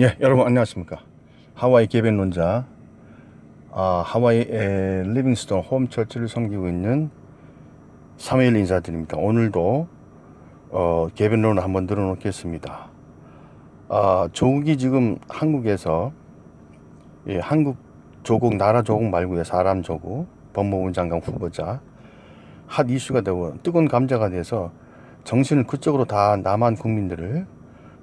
예, 여러분 안녕하십니까. 하와이 개변론자, 아, 하와이의 리빙스톤 홈처치를 섬기고 있는 사무엘 인사드립니다. 오늘도 어, 개변론을 한번 들어놓겠습니다. 아, 조국이 지금 한국에서 예, 한국 조국 나라 조국 말고요 사람 조국 법무부 장관 후보자 핫 이슈가 되고 뜨거운 감자가 돼서 정신을 그쪽으로 다 남한 국민들을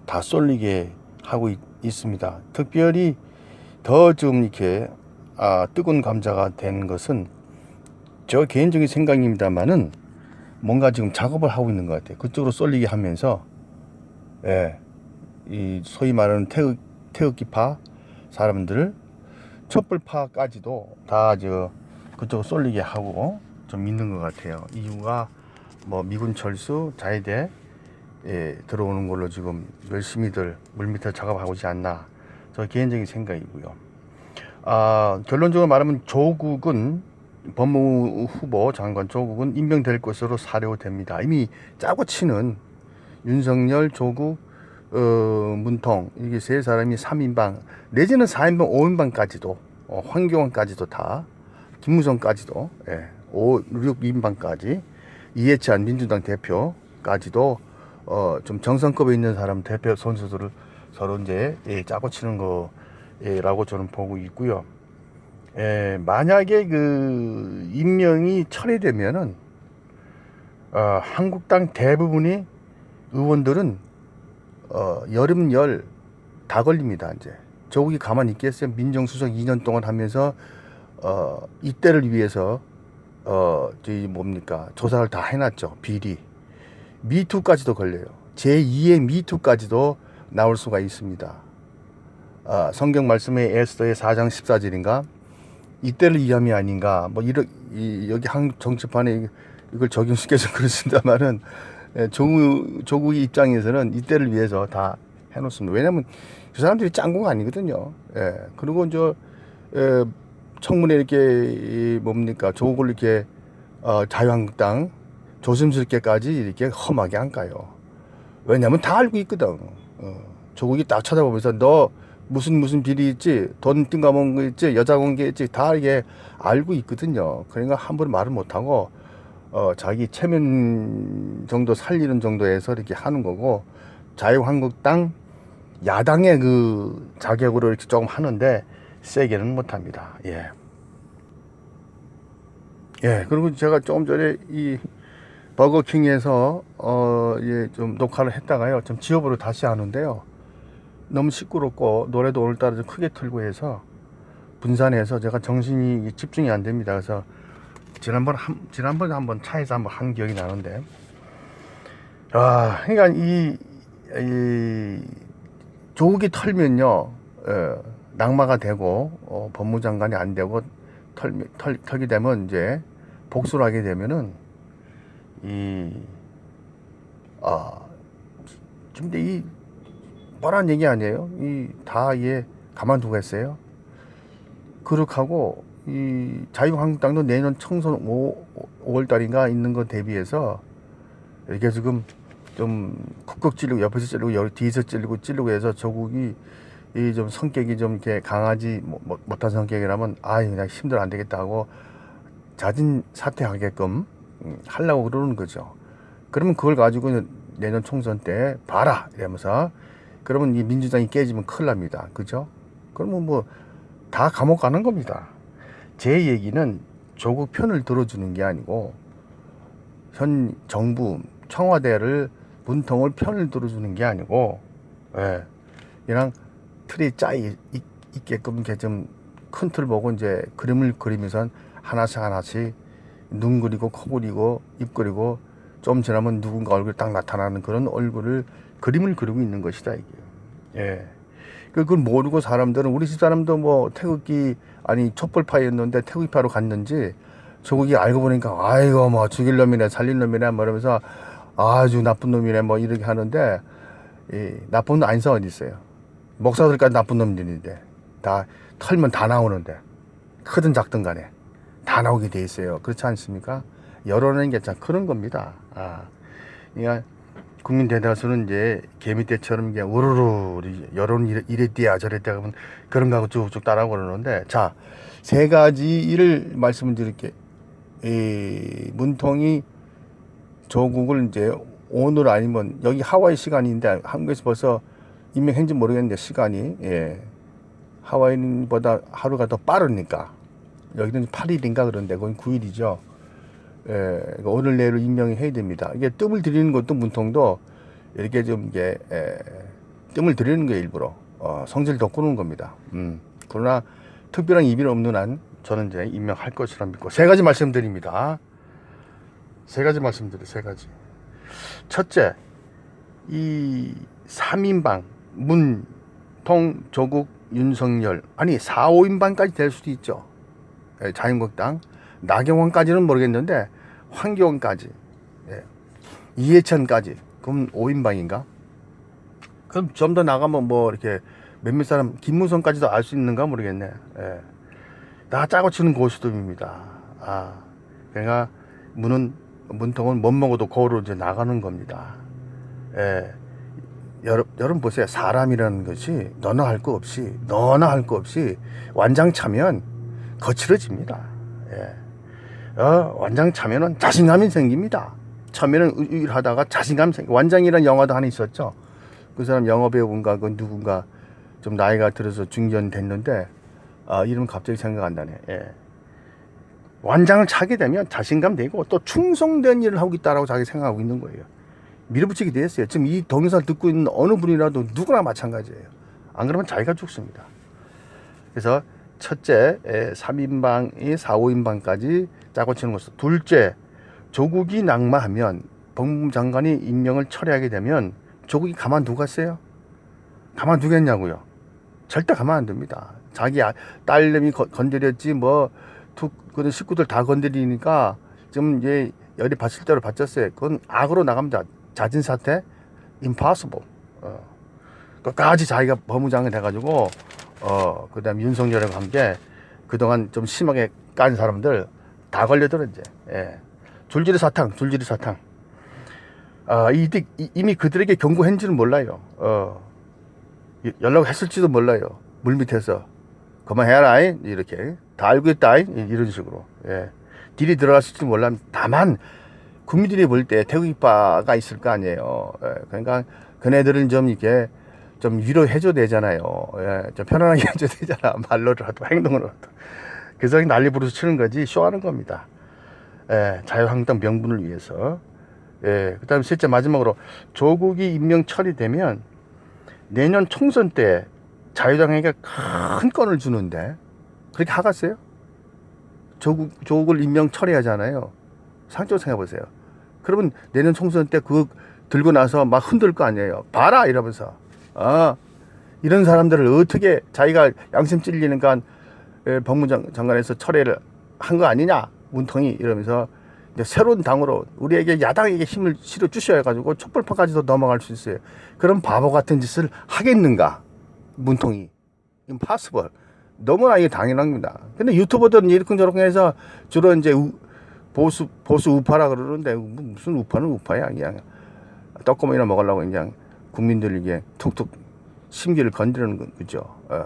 다 쏠리게 하고 있, 있습니다. 특별히 더 좀 이렇게 아, 뜨거운 감자가 된 것은 저 개인적인 생각입니다만은 뭔가 지금 작업을 하고 있는 것 같아요. 그쪽으로 쏠리게 하면서 예, 이 소위 말하는 태극 태극기파 사람들을 촛불파까지도 다 저 그쪽으로 쏠리게 하고 좀 있는 것 같아요. 이유가 뭐 미군 철수 자위대 예, 들어오는 걸로 지금 열심히들 물밑에 작업하고 있지 않나 저 개인적인 생각이고요. 아, 결론적으로 말하면 조국은 법무부 후보 장관 조국은 임명될 것으로 사료됩니다. 이미 짜고 치는 윤석열, 조국, 어, 문통 이게 세 사람이 3인방 내지는 4인방, 5인방까지도 어, 황교안까지도 다 김무성까지도 예, 5, 6인방까지 이해찬 민주당 대표까지도 어, 좀 정상급에 있는 사람 대표 선수들을 서로 이제 예, 짜고 치는 거라고 저는 보고 있고요. 예, 만약에 그 임명이 철회되면은 어, 한국당 대부분이 의원들은 어, 여름 열 다 걸립니다 이제. 조국이 가만히 있겠어요. 민정수석 2년 동안 하면서 어, 이때를 위해서 어, 저희 뭡니까? 조사를 다 해놨죠 비리 미투까지도 걸려요 제2의 미투까지도 나올 수가 있습니다 아, 성경 말씀의 에스더의 4장 14절인가 이때를 위함이 아닌가 뭐 이런 이, 여기 한국 정치판에 이걸 적용시켜서 그렇습니다만은 예, 조국 조국의 입장에서는 이때를 위해서 다 해놓습니다. 왜냐하면 그 사람들이 짱구가 아니거든요. 예. 그리고 저 예, 청문회 이렇게 이 뭡니까 조국을 이렇게 어, 자유한국당 조심스럽게까지 이렇게 험하게 안 가요. 왜냐하면 다 알고 있거든. 어, 조국이 딱 쳐다보면서 너 무슨 무슨 비리 있지, 돈 띵가먹은 거 있지, 여자 관계 있지, 다 이게 알고 있거든요. 그러니까 함부로 말을 못하고 어, 자기 체면 정도 살리는 정도에서 이렇게 하는 거고 자유한국당 야당의 그 자격으로 이렇게 조금 하는데 세게는 못합니다. 예. 예. 그리고 제가 조금 전에 이 버거킹에서 어, 예, 좀 녹화를 했다가요. 좀 지업으로 다시 하는데요. 너무 시끄럽고 노래도 오늘따라 좀 크게 틀고 해서 분산해서 제가 정신이 집중이 안 됩니다. 그래서 지난번 한, 지난번에 한번 차에서 한번 한 기억이 나는데 아 그러니까 이, 이 조국이 털면요 어, 낙마가 되고 어, 법무장관이 안 되고 털, 털, 털게 되면 이제 복수를 하게 되면은 이 아, 근데 이 뻔한 얘기 아니에요? 이 다 얘 가만두겠어요? 그렇하고 이 자유한국당도 내년 총선 5, 5월 달인가 있는 거 대비해서 이게 지금 좀 쿡쿡 찌르고 옆에서 찌르고 여 뒤에서 찌르고 찌르고 해서 조국이 이 좀 성격이 좀 이렇게 강하지 뭐, 뭐, 못한 성격이라면 아유 그냥 힘들어 안 되겠다 하고 자진 사퇴하게끔 음, 하려고 그러는 거죠. 그러면 그걸 가지고 내년 총선 때 봐라 이러면서 그러면 이 민주당이 깨지면 큰일 납니다. 그죠? 그러면 뭐 다 감옥 가는 겁니다. 제 얘기는 조국 편을 들어주는 게 아니고 현 정부 청와대를 문통을 편을 들어주는 게 아니고 예, 그냥 틀이 짜 있, 있게끔 이렇게 좀 큰 틀 보고 이제 그림을 그리면서 하나씩 하나씩 눈 그리고 코 그리고 입 그리고 좀 지나면 누군가 얼굴 딱 나타나는 그런 얼굴을 그림을 그리고 있는 것이다 이게. 예. 그걸 모르고 사람들은 우리 집 사람도 뭐 태극기 아니 촛불파였는데 태극기파로 갔는지 조국이 알고 보니까 아이고 뭐 죽일 놈이네 살릴 놈이네 뭐 이러면서 아주 나쁜 놈이네 뭐 이렇게 하는데 이 나쁜 놈 사람 어디 있어요 목사들까지 나쁜 놈들인데 다 털면 다 나오는데 크든 작든 간에 다 나오게 돼 있어요. 그렇지 않습니까? 게참 그런 겁니다. 아 그러니까 국민 대다수는 이제 개미 떼처럼 이게 우르르 여론 이래- 이랬디야 저랬디야 하면 그런 거하고 쭉쭉 따라오고 그러는데 자 세 가지를 말씀을 드릴게 이 문통이 조국을 이제 오늘 아니면 여기 하와이 시간인데 한국에서 벌써 임명했는지 모르겠는데 시간이 예. 하와이보다 하루가 더 빠르니까 여기는 8일인가 그런데 거기 9일이죠. 예, 그러니까 오늘 내로 임명이 해야 됩니다. 이게 뜸을 들이는 것도 문통도 이렇게 좀 이게 에, 뜸을 들이는 거예요 일부러 어, 성질 돋구는 겁니다. 음. 그러나 특별한 이별 없는 한 저는 이제 임명할 것이라 믿고 세 가지 말씀드립니다. 세 가지 말씀드려 세 가지. 첫째, 이 3인방 문통 조국 윤석열 아니 4, 5인방까지 될 수도 있죠. 예, 자유한국당 나경원까지는 모르겠는데 황교안까지 예. 이해찬까지 그럼 5인방인가? 그럼 좀 더 나가면 뭐 이렇게 몇몇 사람 김무성까지도 알 수 있는가 모르겠네. 예. 다 짜고 치는 고수톱입니다. 아, 그러니까 문은 문통은 못 먹어도 거울로 이제 나가는 겁니다. 예. 여러분, 여러분 보세요. 사람이라는 것이 너나 할 거 없이 너나 할 거 없이 완장 차면 거칠어집니다. 예. 어, 완장 차면은 자신감이 생깁니다. 처음에는 일하다가 자신감 생. 완장이라는 영화도 하나 있었죠. 그 사람 영화 배우인가 그 누군가 좀 나이가 들어서 중견 됐는데 아, 이름 갑자기 생각 안 나네. 예. 완장을 차게 되면 자신감 되고 또 충성된 일을 하고 있다라고 자기 생각하고 있는 거예요. 밀어붙이게 됐어요. 지금 이 동영상을 듣고 있는 어느 분이라도 누구나 마찬가지예요. 안 그러면 자기가 죽습니다. 그래서 첫째, 3인방이 4, 5인방까지 짜고 치는 것이 둘째, 조국이 낙마하면 법무부 장관이 임명을 철회하게 되면 조국이 가만두겠어요? 가만두겠냐고요? 절대 가만 안 둡니다. 자기 아- 딸내미 거- 건드렸지 뭐 툭, 그런 식구들 다 건드리니까 좀 이제 열이 받칠 대로 받쳤어요. 그건 악으로 나갑니다. 자진 사퇴, impossible. 어. 끝까지 자기가 법무장관 돼가지고 어 그 다음 윤석열과 함께 그동안 좀 심하게 깐 사람들 다 걸려들어 이제 예. 줄줄이 사탕, 줄줄이 사탕. 아, 이, 이- 이미 그들에게 경고했는지는 몰라요. 어, 이- 연락했을지도 몰라요. 물 밑에서 그만해라 이? 이렇게 다 알고 있다 이? 이런 식으로. 예. 딜이 들어갔을지 몰라. 다만 국민들이 볼 때 태극기파가 있을 거 아니에요. 예. 그러니까 그네들은 좀 이렇게 좀 위로해줘야 되잖아요. 예. 좀 편안하게 해줘야 되잖아. 말로라도 행동으로라도. 그래서 난리 부르서 치는 거지 쇼하는 겁니다. 예. 자유한국당 명분을 위해서. 예. 그 다음에 셋째 마지막으로 조국이 임명 처리되면 내년 총선 때 자유당에게 큰 건을 주는데 그렇게 하겠어요? 조국, 조국을 임명 처리하잖아요. 상적으로 생각해 보세요. 그러면 내년 총선 때 그거 들고 나서 막 흔들 거 아니에요. 봐라! 이러면서. 아, 이런 사람들을 어떻게 자기가 양심 찔리니까 예, 법무장 관에서 철회를 한 거 아니냐? 문통이 이러면서 이제 새로운 당으로 우리에게 야당에게 힘을 실어 주셔야 가지고 촛불파까지도 넘어갈 수 있어요. 그런 바보 같은 짓을 하겠는가? 문통이. impossible. 너무나 이게 당연한 겁니다. 근데 유튜버들은 이렇게 저렇게 해서 주로 이제 우- 보수, 보수 우파라 그러는데 무슨 우파는 우파야. 그냥 떡고물이나 먹으려고 그냥 국민들에게 툭툭 심기를 건드리는 거- 거죠. 어.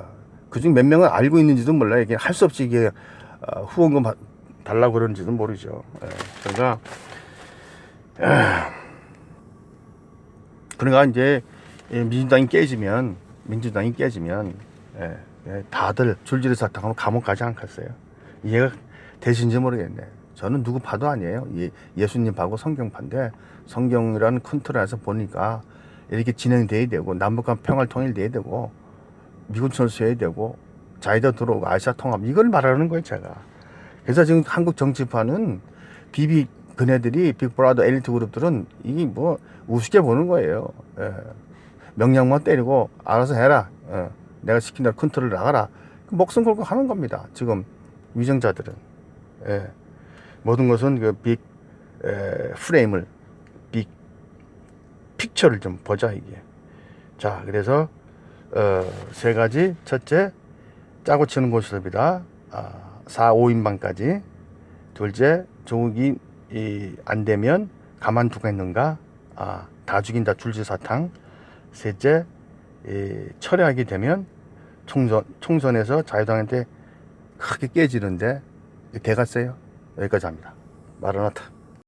그중 몇 명은 알고 있는지도 몰라요. 이게 할 수 없이 이게 어, 후원금 받- 달라고 그러는지도 모르죠. 예. 그러니까 그러니까 이제 이 민주당이 깨지면 민주당이 깨지면 예, 예, 다들 줄줄이 사탕하면 감옥 가지 않겠어요. 이해가 되신지 모르겠네. 저는 누구 봐도 아니에요. 예, 예수님 봐고 성경판데 성경이라는 큰 틀 안에서 보니까 이렇게 진행돼야 되고 남북한 평화를 통일돼야 되고 미군 철수해야 되고 자유도 들어오고 아시아 통합 이걸 말하는 거예요 제가. 그래서 지금 한국 정치판은 비비 그네들이 빅브라더 엘리트 그룹들은 이게 뭐 우습게 보는 거예요. 예. 명령만 때리고 알아서 해라. 예. 내가 시킨 대로 컨트롤 나가라. 그 목숨 걸고 하는 겁니다. 지금 위정자들은. 예. 모든 것은 그 빅 프레임을 빅 픽처를 좀 보자 이게. 자 그래서 어, 세 가지 첫째 짜고 치는 고스톱이다. 아, 4, 5인방까지. 둘째 조국이 이, 안 되면 가만두겠는가? 아, 다 죽인다 줄지사탕. 셋째, 이, 철회하게 되면 총선, 총선에서 자유당한테 크게 깨지는데 개가 세요. 여기까지 합니다. 마라나타.